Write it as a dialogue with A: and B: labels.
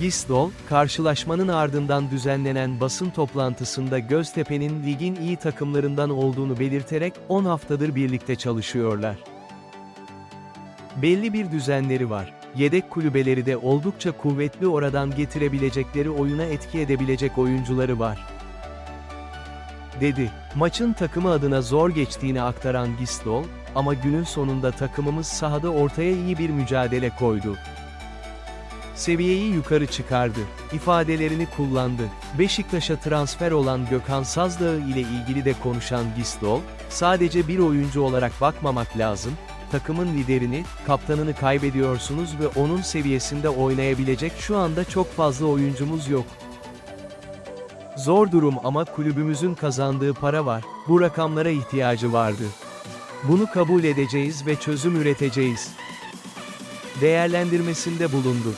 A: Gisdol, karşılaşmanın ardından düzenlenen basın toplantısında Göztepe'nin ligin iyi takımlarından olduğunu belirterek 10 haftadır birlikte çalışıyorlar. Belli bir düzenleri var. Yedek kulübeleri de oldukça kuvvetli oradan getirebilecekleri oyuna etki edebilecek oyuncuları var. Dedi. Maçın takımı adına zor geçtiğini aktaran Gisdol, ama günün sonunda takımımız sahada ortaya iyi bir mücadele koydu. Seviyeyi yukarı çıkardı, ifadelerini kullandı. Beşiktaş'a transfer olan Gökhan Sazdağ ile ilgili de konuşan Gisdol, sadece bir oyuncu olarak bakmamak lazım, takımın liderini, kaptanını kaybediyorsunuz ve onun seviyesinde oynayabilecek şu anda çok fazla oyuncumuz yok. Zor durum ama kulübümüzün kazandığı para var, bu rakamlara ihtiyacı vardı. Bunu kabul edeceğiz ve çözüm üreteceğiz. Değerlendirmesinde bulundu.